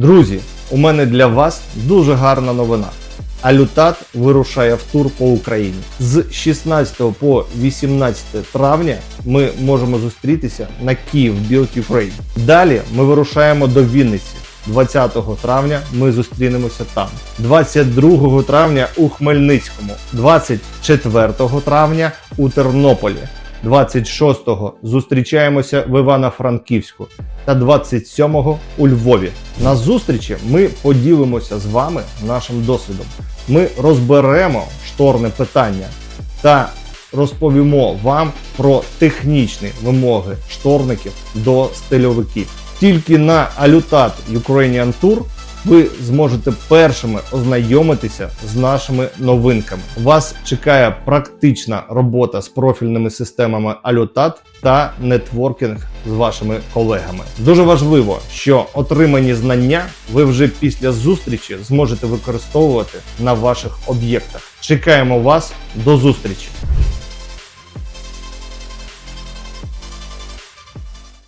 Друзі, у мене для вас дуже гарна новина. Алютат вирушає в тур по Україні. З 16 по 18 травня ми можемо зустрітися на Київ Build Ukraine. Далі ми вирушаємо до Вінниці. 20 травня ми зустрінемося там. 22 травня у Хмельницькому, 24 травня у Тернополі. 26-го зустрічаємося в Івано-Франківську та 27-го у Львові. На зустрічі ми поділимося з вами нашим досвідом. Ми розберемо шторне питання та розповімо вам про технічні вимоги шторників до стильовиків. Тільки на Alutat Ukrainian Tour ви зможете першими ознайомитися з нашими новинками. Вас чекає практична робота з профільними системами Alutat та нетворкінг з вашими колегами. Дуже важливо, що отримані знання ви вже після зустрічі зможете використовувати на ваших об'єктах. Чекаємо вас до зустрічі!